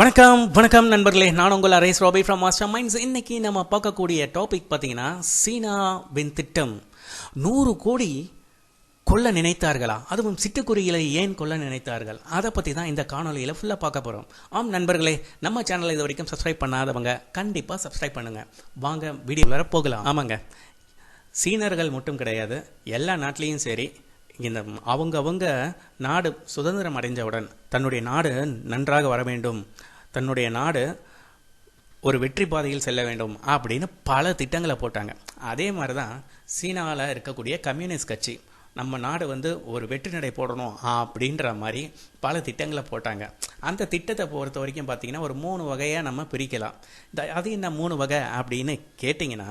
வணக்கம் வணக்கம் நண்பர்களே. நான் உங்கள் Ares Rabi from Master Minds இன்னைக்கு நம்ம பார்க்கக்கூடிய டாபிக் பார்த்தீங்கன்னா சீனாவின் திட்டம். நூறு கோடி கொல்ல நினைத்தார்களா? அதுவும் சிட்டுக்குருவிகளை ஏன் கொல்ல நினைத்தார்கள்? அதை பற்றி தான் இந்த காணொலியில் ஃபுல்லாக பார்க்க போகிறோம் ஆம் நண்பர்களே நம்ம சேனலை இது வரைக்கும் சப்ஸ்கிரைப் பண்ணாதவங்க கண்டிப்பாக சப்ஸ்கிரைப் பண்ணுங்கள் வாங்க வீடியோ வர போகலாம். ஆமாங்க. சீனர்கள் மட்டும் கிடையாது எல்லா நாட்டிலையும் சரி இந்த அவங்கவங்க நாடு சுதந்திரம் அடைஞ்சவுடன் தன்னுடைய நாடு நன்றாக வர வேண்டும். தன்னுடைய நாடு ஒரு வெற்றி பாதையில் செல்ல வேண்டும் அப்படின்னு பல திட்டங்களை போட்டாங்க. அதே மாதிரி தான் சீனாவில் இருக்கக்கூடிய கம்யூனிஸ்ட் கட்சி நம்ம நாடு வந்து ஒரு வெற்றி நடை போடணும் அப்படின்ற மாதிரி பல திட்டங்களை போட்டாங்க. அந்த திட்டத்தை பொறுத்த வரைக்கும் பார்த்தீங்கன்னா ஒரு மூணு வகையாக நம்ம பிரிக்கலாம். இந்த அது என்ன மூணு வகை அப்படின்னு கேட்டிங்கன்னா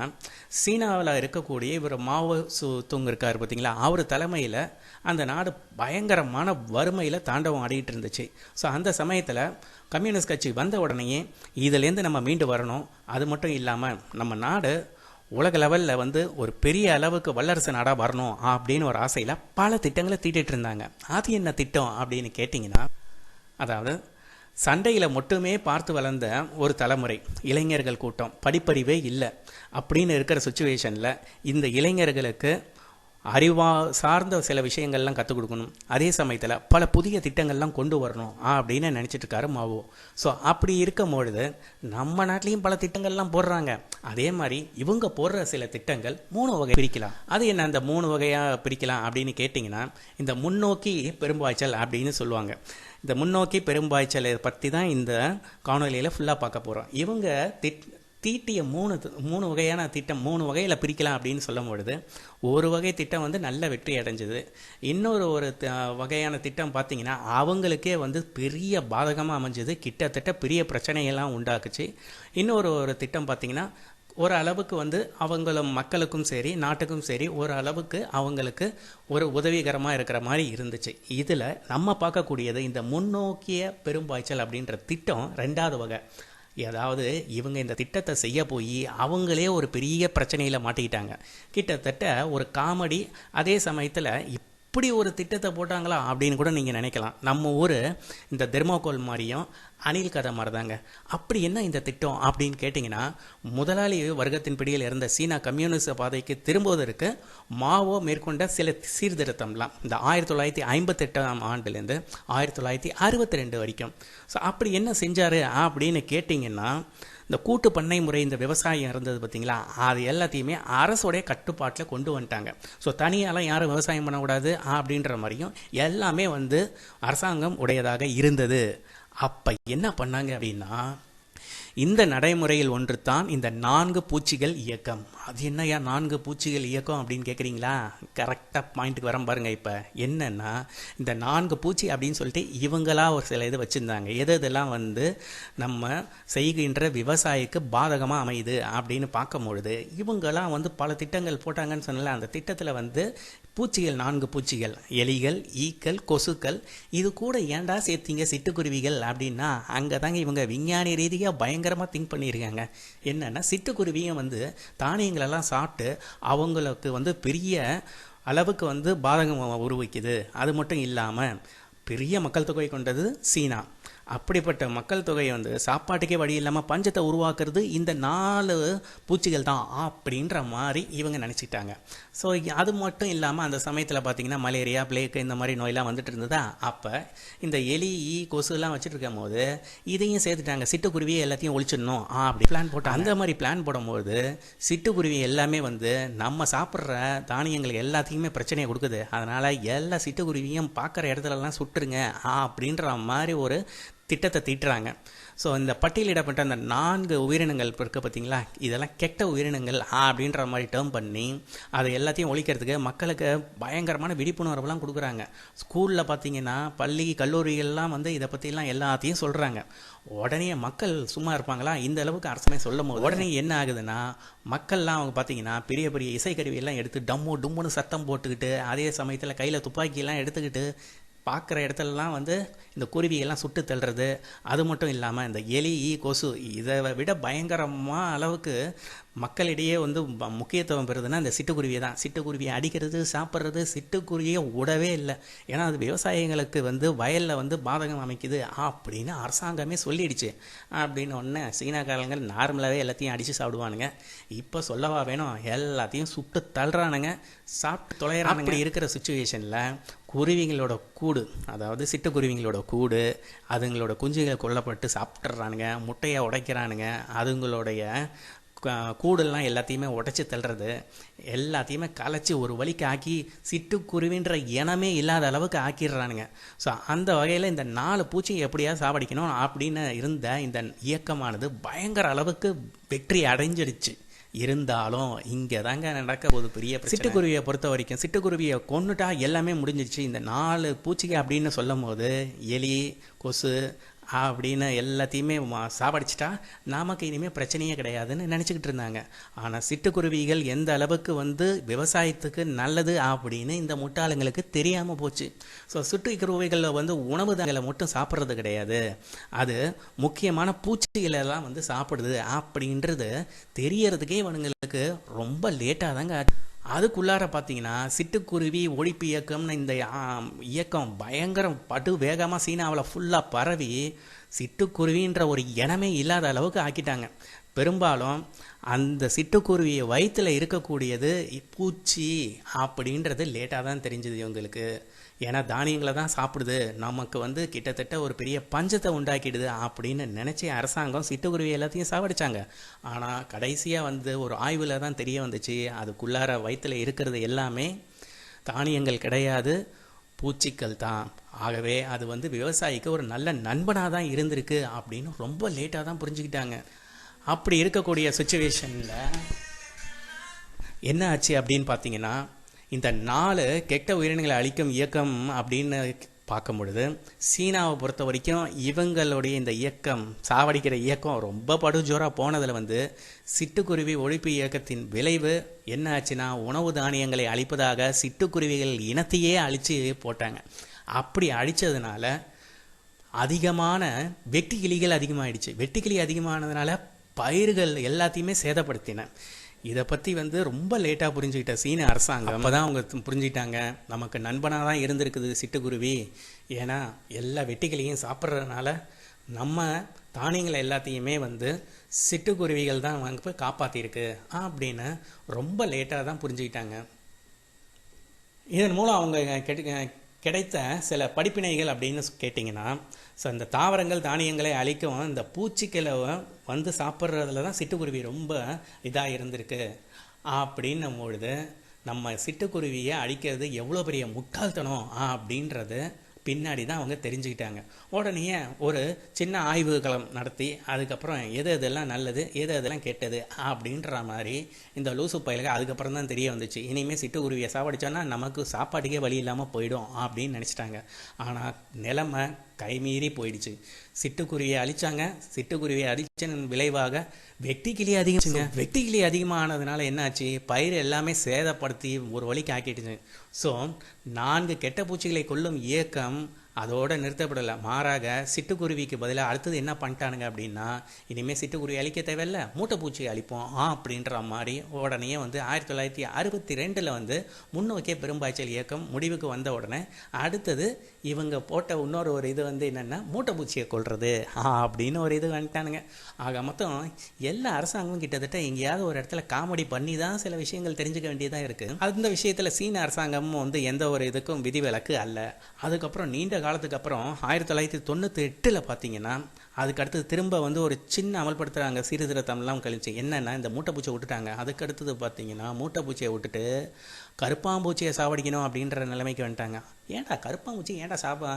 சீனாவில் இருக்கக்கூடிய இவர் மாவோ சு துங் இருக்கார் பார்த்தீங்களா? அவர் தலைமையில் அந்த நாடு பயங்கரமான வறுமையில் தாண்டவம் ஆடிட்டு இருந்துச்சு. ஸோ அந்த சமயத்தில் கம்யூனிஸ்ட் கட்சி வந்த உடனேயே இதுலேருந்து நம்ம மீண்டு வரணும். அது மட்டும் இல்லாமல் நம்ம நாடு உலக லெவலில் வந்து ஒரு பெரிய அளவுக்கு வல்லரசு நாடாக வரணும் அப்படின்னு ஒரு ஆசையில் பல திட்டங்களை தீட்டிட்டு இருந்தாங்க. அது என்ன திட்டம் அப்படின்னு கேட்டிங்கன்னா அதாவது சண்டையில் மட்டுமே பார்த்து வளர்ந்த ஒரு தலைமுறை இளைஞர்கள் கூட்டம் படிப்பறிவே இல்லை. அப்படின்னு இருக்கிற சுச்சுவேஷனில் இந்த இளைஞர்களுக்கு அறிவா சார்ந்த சில விஷயங்கள்லாம் கற்றுக் கொடுக்கணும். அதே சமயத்தில் பல புதிய திட்டங்கள்லாம் கொண்டு வரணும் அப்படின்னு நினச்சிட்டு இருக்காரு மாவோ. ஸோ அப்படி இருக்கும் பொழுது நம்ம நாட்டிலையும் பல திட்டங்கள்லாம் போடுறாங்க. அதே மாதிரி இவங்க போடுற சில திட்டங்கள் மூணு வகை பிரிக்கலாம். அது என்ன அந்த மூணு வகையாக பிரிக்கலாம் அப்படின்னு கேட்டிங்கன்னா இந்த முன்னோக்கி பெரும்பாய்ச்சல் அப்படின்னு சொல்லுவாங்க. இந்த முன்னோக்கி பெரும்பாய்ச்சலை பற்றி தான் இந்த காணொலியில் ஃபுல்லாக பார்க்க போகிறோம் இவங்க திட் தீட்டிய மூணு மூணு வகையான திட்டம் மூணு வகையில் பிரிக்கலாம் அப்படின்னு சொல்லும் பொழுது ஒரு வகை திட்டம் வந்து நல்ல வெற்றி அடைஞ்சது. இன்னொரு ஒரு வகையான திட்டம் பார்த்தீங்கன்னா அவங்களுக்கே வந்து பெரிய பாதகமாக அமைஞ்சது. கிட்டத்தட்ட பெரிய பிரச்சனையெல்லாம் உண்டாக்குச்சு. இன்னொரு ஒரு திட்டம் பார்த்திங்கன்னா ஒரு அளவுக்கு வந்து அவங்கள மக்களுக்கும் சரி நாட்டுக்கும் சரி ஒரு அளவுக்கு அவங்களுக்கு ஒரு உதவிகரமாக இருக்கிற மாதிரி இருந்துச்சு. இதில் நம்ம பார்க்கக்கூடியது இந்த முன்னோக்கிய பெரும்பாய்ச்சல் அப்படின்ற திட்டம் ரெண்டாவது வகை. அதாவது இவங்க இந்த திட்டத்தை செய்ய போய் அவங்களே ஒரு பெரிய பிரச்சனையில் மாட்டிக்கிட்டாங்க. கிட்டத்தட்ட ஒரு காமெடி அதே சமயத்தில் இப்படி ஒரு திட்டத்தை போட்டாங்களா அப்படின்னு கூட நீங்கள் நினைக்கலாம். நம்ம ஊர் இந்த தெர்மோகோல் மாதிரியும் அணில் கதை மாதிரி தாங்க அப்படி என்ன இந்த திட்டம் அப்படின்னு கேட்டிங்கன்னா முதலாளி வர்க்கத்தின் பிடியில் இருந்த சீனா கம்யூனிஸ்ட் பாதைக்கு திரும்புவதற்கு மாவோ மேற்கொண்ட சில சீர்திருத்தம்லாம். இந்த ஆயிரத்தி தொள்ளாயிரத்தி ஐம்பத்தெட்டாம் ஆண்டுலேருந்து ஆயிரத்தி தொள்ளாயிரத்தி அறுபத்தி ரெண்டு வரைக்கும். ஸோ அப்படி என்ன செஞ்சார் அப்படின்னு கேட்டிங்கன்னா இந்த கூட்டு பண்ணை முறை இந்த விவசாயம் இருந்தது பார்த்தீங்களா அது எல்லாத்தையுமே அரசோடைய கட்டுப்பாட்டில் கொண்டு வந்துட்டாங்க. ஸோ தனியாலாம் யாரும் விவசாயம் பண்ணக்கூடாது அப்படின்ற மாதிரியும் எல்லாமே வந்து அரசாங்கம் உடையதாக இருந்தது. அப்போ என்ன பண்ணாங்க அப்படின்னா இந்த நடைமுறையில் ஒன்று தான் இந்த நான்கு பூச்சிகள் இயக்கம். அது என்னையா நான்கு பூச்சிகள் இயக்கம் அப்படின்னு கேட்குறீங்களா கரெக்டாக பாயிண்ட்டுக்கு வரம் பாருங்க இப்போ. என்னென்னா இந்த நான்கு பூச்சி அப்படின்னு சொல்லிட்டு இவங்களா ஒரு சில இது வச்சுருந்தாங்க. எது இதெல்லாம் வந்து நம்ம செய்கின்ற விவசாயிக்கு பாதகமாக அமையுது அப்படின்னு பார்க்கும்பொழுது இவங்களாம் வந்து பல திட்டங்கள் போட்டாங்கன்னு சொன்னல அந்த திட்டத்தில் வந்து பூச்சிகள் நான்கு பூச்சிகள் எலிகள் ஈக்கள் கொசுக்கள் இது கூட ஏன்டா சேர்த்தீங்க சிட்டுக்குருவிகள் அப்படின்னா அங்கே தாங்க இவங்க விஞ்ஞானி ரீதியாக பயங்கரமாக திங்க் பண்ணியிருக்காங்க. என்னென்னா சிட்டுக்குருவியும் வந்து தானியங்களெல்லாம் சாப்பிட்டு அவங்களுக்கு வந்து பெரிய அளவுக்கு வந்து பாதகம் உருவிக்குது. அது மட்டும் இல்லாமல் பெரிய மக்கள் தொகை கொண்டது சீனா. அப்படிப்பட்ட மக்கள் தொகையை வந்து சாப்பாட்டுக்கே வழி இல்லாமல் பஞ்சத்தை உருவாக்குறது இந்த நாலு பூச்சிகள் தான் அப்படின்ற மாதிரி இவங்க நினச்சிட்டாங்க ஸோ அது மட்டும் இல்லாமல் அந்த சமயத்தில் பார்த்தீங்கன்னா மலேரியா பிளேக் இந்த மாதிரி நோயெல்லாம் வந்துட்டு இருந்ததா? அப்போ இந்த எலி ஈ கொசுலாம் வச்சுட்டு இருக்கும் போது இதையும் சேர்த்துட்டாங்க. சிட்டுக்குருவியை எல்லாத்தையும் ஒழிச்சிடணும். அப்படி பிளான் போட்டாங்க. அந்த மாதிரி பிளான் போடும்போது சிட்டுக்குருவி எல்லாமே வந்து நம்ம சாப்பிட்ற தானியங்களுக்கு எல்லாத்தையுமே பிரச்சனையை கொடுக்குது. அதனால் எல்லா சிட்டுக்குருவியும் பார்க்குற இடத்துலலாம் சுட்டுருங்க. அப்படின்ற மாதிரி ஒரு திட்டத்தை தீட்டுறாங்க. ஸோ இந்த பட்டியலிடப்பட்ட அந்த நான்கு உயிரினங்கள் இருக்குது பார்த்தீங்களா இதெல்லாம் கெட்ட உயிரினங்கள் அப்படின்ற மாதிரி டேர்ம் பண்ணி அதை எல்லாத்தையும் ஒழிக்கிறதுக்கு மக்களுக்கு பயங்கரமான விழிப்புணர்வுலாம் கொடுக்குறாங்க. ஸ்கூலில் பார்த்தீங்கன்னா பள்ளி கல்லூரிகள்லாம் வந்து இதை பற்றிலாம் எல்லாத்தையும் சொல்கிறாங்க உடனே மக்கள் சும்மா இருப்பாங்களா? இந்த அளவுக்கு அரசுமே சொல்லும் போது உடனே என்ன ஆகுதுன்னா மக்கள்லாம் அவங்க பார்த்தீங்கன்னா பெரிய பெரிய இசைக்கருவியெல்லாம் எடுத்து டம்மு டும்முன்னு சத்தம் போட்டுக்கிட்டு அதே சமயத்தில் கையில் துப்பாக்கியெல்லாம் எடுத்துக்கிட்டு பார்க்குற இடத்துலலாம் வந்து இந்த குருவியெல்லாம் சுட்டு தள்ளுறது அது மட்டும் இல்லாமல் இந்த எலி ஈ கொசு இதை விட பயங்கரமாக அளவுக்கு மக்களிடையே வந்து முக்கியத்துவம் பெறுதுன்னா இந்த சிட்டுக்குருவியை தான். சிட்டுக்குருவியை அடிக்கிறது சாப்பிட்றது சிட்டுக்குருவியை விடவே இல்லை. ஏன்னா அது விவசாயிகளுக்கு வந்து வயலில் வந்து பாதகம் அமைக்குது அப்படின்னு அரசாங்கமே சொல்லிடுச்சு. அப்படின்னு ஒன்று சீனாக்காரங்க நார்மலாகவே எல்லாத்தையும் அடித்து சாப்பிடுவானுங்க. இப்போ சொல்லவா வேணும்? எல்லாத்தையும் சுட்டு தள்ளுறானுங்க. சாப்பிட்டு தொலைகிறானுங்க அப்படி இருக்கிற சுச்சுவேஷனில் குருவிங்களோட கூடு அதாவது சிட்டுக்குருவிங்களோட கூடு அதுங்களோட குஞ்சுகள் கொல்லப்பட்டு சாப்பிட்றானுங்க முட்டையை உடைக்கிறானுங்க அதுங்களுடைய கூடெல்லாம் எல்லாத்தையுமே உடச்சி தள்ளுறது எல்லாத்தையுமே கலைச்சி ஒரு வழிக்கு ஆக்கி சிட்டுக்குருவின்ற இனமே இல்லாத அளவுக்கு ஆக்கிடுறானுங்க. ஸோ அந்த வகையில் இந்த நாலு பூச்சி எப்படியாவது சாவடிக்கணும் அப்படின்னு இருந்த இந்த இயக்கமானது பயங்கர அளவுக்கு வெற்றி அடைஞ்சிடுச்சு. இருந்தாலும் இங்கே தாங்க நடக்க போது பெரிய சிட்டுக்குருவியை பொறுத்த வரைக்கும் சிட்டுக்குருவியை கொண்டுட்டா எல்லாமே முடிஞ்சிடுச்சு. இந்த நாலு பூச்சிக்கு அப்படின்னு சொல்லும் போது எலி கொசு அப்படின்னு எல்லாத்தையுமே மா சாவடிச்சிட்டா நமக்கு இனிமேல் பிரச்சனையே கிடையாதுன்னு நினச்சிக்கிட்டு இருந்தாங்க. ஆனால் சிட்டுக்குருவிகள் எந்த அளவுக்கு வந்து விவசாயத்துக்கு நல்லது அப்படின்னு இந்த முட்டாளுங்களுக்கு தெரியாமல் போச்சு. ஸோ சிட்டுக்குருவிகளில் வந்து உணவு தங்களை மட்டும் சாப்பிட்றது கிடையாது. அது முக்கியமான பூச்சிகளெல்லாம் வந்து சாப்பிடுது அப்படின்றது தெரியறதுக்கே இவனுங்களுக்கு ரொம்ப லேட்டாக தாங்க அதுக்குள்ளார பார்த்தீங்கன்னா சிட்டுக்குருவி ஒழிப்பு இயக்கம்னு இந்த இயக்கம் பயங்கரம் படு வேகமாக சீனாவில் ஃபுல்லாக பரவி சிட்டுக்குருவின்ற ஒரு இனமே இல்லாத அளவுக்கு ஆக்கிட்டாங்க. பெரும்பாலும் அந்த சிட்டுக்குருவி வயிற்றில் இருக்கக்கூடியது பூச்சி அப்படின்றது லேட்டாக தான் தெரிஞ்சது இவங்களுக்கு. ஏன்னா தானியங்களை தான் சாப்பிடுது. நமக்கு வந்து கிட்டத்தட்ட ஒரு பெரிய பஞ்சத்தை உண்டாக்கிடுது அப்படின்னு நினச்சி அரசாங்கம் சிட்டுக்குருவி எல்லாத்தையும் சாவடிச்சாங்க. ஆனால் கடைசியாக வந்து ஒரு ஆய்வில் தான் தெரிய வந்துச்சு. அதுக்குள்ளார வயிற்றில் இருக்கிறது எல்லாமே தானியங்கள் கிடையாது பூச்சிக்கள் தான். ஆகவே அது வந்து விவசாயிக்கு ஒரு நல்ல நண்பனாக தான் இருந்திருக்கு அப்படின்னு ரொம்ப லேட்டாக தான் புரிஞ்சுக்கிட்டாங்க. அப்படி இருக்கக்கூடிய சுச்சுவேஷனில் என்ன ஆச்சு அப்படின்னு பார்த்தீங்கன்னா இந்த நாலு கெட்ட உயிரினங்களை அழிக்கும் இயக்கம் அப்படின்னு பார்க்கும் பொழுது சீனாவை பொறுத்த வரைக்கும் இவங்களுடைய இந்த இயக்கம் சாவடிக்கிற இயக்கம் ரொம்ப படுஜோராக போனதில் வந்து சிட்டுக்குருவி ஒழிப்பு இயக்கத்தின் விளைவு என்ன ஆச்சுன்னா உணவு தானியங்களை அழிப்பதாக சிட்டுக்குருவிகள் இனத்தையே அழித்து போட்டாங்க. அப்படி அழிச்சதுனால அதிகமான வெட்டுக்கிளிகள் அதிகமாகிடுச்சு வெட்டுக்கிளி அதிகமானதுனால பயிர்கள் எல்லாத்தையுமே சேதப்படுத்தின. இதை பற்றி வந்து ரொம்ப லேட்டாக புரிஞ்சுக்கிட்ட சீன அரசாங்கம் அப்போ தான் அவங்க புரிஞ்சுக்கிட்டாங்க. நமக்கு நண்பனாக தான் இருந்திருக்குது சிட்டுக்குருவி. ஏன்னா எல்லா வெட்டுக்கிளியும் சாப்பிட்றதுனால நம்ம தானியங்களை எல்லாத்தையுமே வந்து சிட்டுக்குருவிகள் தான் வாங்க போய் காப்பாற்றிருக்கு அப்படின்னு ரொம்ப லேட்டாக தான் புரிஞ்சுக்கிட்டாங்க. இதன் மூலம் அவங்க கிடை- கிடைத்த சில படிப்பினைகள் அப்படின்னு கேட்டிங்கன்னா ஸோ இந்த தாவரங்கள் தானியங்களை அழிக்கும் இந்த பூச்சிக்களை வந்து சாப்பிட்றதுல தான் சிட்டுக்குருவி ரொம்ப இதாக இருந்திருக்கு. அப்படின்னும் பொழுது நம்ம சிட்டுக்குருவியை அழிக்கிறது எவ்வளோ பெரிய முட்டாள்தனம் அப்படின்றது பின்னாடி தான் அவங்க தெரிஞ்சுக்கிட்டாங்க. உடனே ஒரு சின்ன ஆய்வுகளம் நடத்தி அதுக்கப்புறம் எது எதெல்லாம் நல்லது எது எதெல்லாம் கெட்டது அப்படின்ற மாதிரி இந்த லூசு பயலுக்கு அதுக்கப்புறம் தான் தெரிய வந்துச்சு. இனிமேல் சிட்டுக்குருவியை சாவடிச்சோன்னா நமக்கு சாப்பாட்டுக்கே வழி இல்லாமல் போயிடும் அப்படின்னு நினச்சிட்டாங்க. ஆனால் நிலமை கைமீறி போயிடுச்சு. சிட்டுக்குருவியை அழிச்சாங்க. சிட்டுக்குருவியை அழிச்சதன் விளைவாக வெட்டிக்கிளி அதிகம்ச்சுங்க. வெட்டிக்கிளி அதிகமானதுனால என்னாச்சு? பயிர் எல்லாமே சேதப்படுத்தி ஒரு வழிக்கு ஆக்கிடுச்சு ஸோ நான்கு கெட்ட பூச்சிகளை கொல்லும் இயக்கம் அதோடு நிறுத்தப்படலை. மாறாக சிட்டுக்குருவிக்கு பதிலாக அடுத்தது என்ன பண்ணிட்டானுங்க அப்படின்னா இனிமேல் சிட்டுக்குருவி அழிக்க தேவையில்ல மூட்டைப்பூச்சியை அழிப்போம் ஆ அப்படின்ற மாதிரி உடனே வந்து ஆயிரத்தி தொள்ளாயிரத்தி அறுபத்தி ரெண்டில் வந்து முன்னோக்கிய பெரும்பாய்ச்சல் இயக்கம் முடிவுக்கு வந்த உடனே அடுத்தது இவங்க போட்ட இன்னொரு ஒரு இது வந்து என்னென்னா மூட்டைப்பூச்சியை கொள்வது ஆ அப்படின்னு ஒரு இது வந்துட்டானுங்க. ஆக மொத்தம் எல்லா அரசாங்கமும் கிட்டத்தட்ட எங்கேயாவது ஒரு இடத்துல காமெடி பண்ணி தான் சில விஷயங்கள் தெரிஞ்சுக்க வேண்டியதாக இருக்குது அந்த விஷயத்தில் சீன அரசாங்கமும் வந்து எந்த ஒரு இதுக்கும் விதிவிலக்கு அல்ல. அதுக்கப்புறம் நீண்ட காலத்துக்கு அப்புறம் ஆயிரத்தி தொள்ளாயிரத்தி தொண்ணூற்றி எட்டில் பார்த்தீங்கன்னா அதுக்கு அடுத்தது திரும்ப வந்து ஒரு சின்ன அமல்படுத்துகிறாங்க சீர்திருத்தம்லாம் கழிச்சு என்னென்னா இந்த மூட்டைப்பூச்சியை விட்டுட்டாங்க. அதுக்கு அடுத்தது பார்த்தீங்கன்னா மூட்டைப்பூச்சியை விட்டுட்டு கருப்பாம்பூச்சியை சாவடிக்கணும் அப்படின்ற நிலைமைக்கு வந்துட்டாங்க. ஏன்டா கருப்பாம்பூச்சி ஏன்டா சாப்பா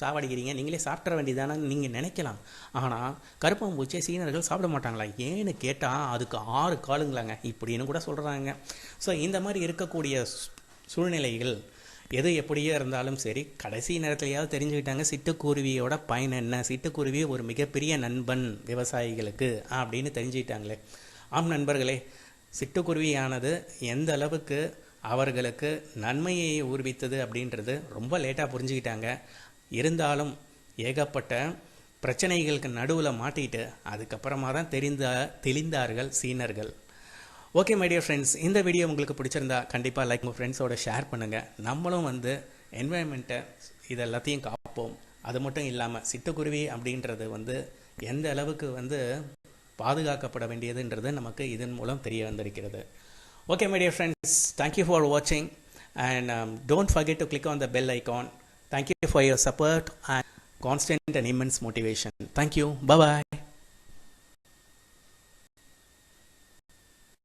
சாவடிக்கிறீங்க? நீங்களே சாப்பிட்ற வேண்டியதானு நீங்கள் நினைக்கலாம். ஆனால் கருப்பாம்பூச்சியை சீனர்கள் சாப்பிட மாட்டாங்களா? ஏன்னு கேட்டால் அதுக்கு ஆறு காலுங்களாங்க. இப்படின்னு கூட சொல்கிறாங்க ஸோ இந்த மாதிரி இருக்கக்கூடிய சூழ்நிலைகள் எது எப்படியோ இருந்தாலும் சரி கடைசி நேரத்துலையாவது தெரிஞ்சுக்கிட்டாங்க சிட்டுக்குருவியோட பயன் என்ன? சிட்டுக்குருவி ஒரு மிகப்பெரிய நண்பன் விவசாயிகளுக்கு அப்படின்னு தெரிஞ்சுக்கிட்டாங்களே. ஆம் நண்பர்களே சிட்டுக்குருவியானது எந்த அளவுக்கு அவர்களுக்கு நன்மையை ஊர்வித்தது அப்படின்றது ரொம்ப லேட்டாக புரிஞ்சுக்கிட்டாங்க. இருந்தாலும் ஏகப்பட்ட பிரச்சனைகளுக்கு நடுவில் மாட்டிட்டு அதுக்கப்புறமா தான் தெரிந்த தெளிந்தார்கள் சீனர்கள். ஓகே மை டியர் ஃப்ரெண்ட்ஸ் இந்த வீடியோ உங்களுக்கு பிடிச்சிருந்தா கண்டிப்பாக லைக் உங்கள் ஃப்ரெண்ட்ஸோட ஷேர் பண்ணுங்கள் நம்மளும் வந்து என்வாயன்மெண்ட்டை இது எல்லாத்தையும் காப்போம். அது மட்டும் இல்லாமல் சிட்டுக்குருவி அப்படின்றது வந்து எந்த அளவுக்கு வந்து பாதுகாக்கப்பட வேண்டியதுன்றது நமக்கு இதன் மூலம் தெரிய வந்திருக்கிறது. Okay my dear friends thank you for வாட்சிங் and don't forget to click on the bell icon. Thank you for your support and constant and and motivation thank you bye bye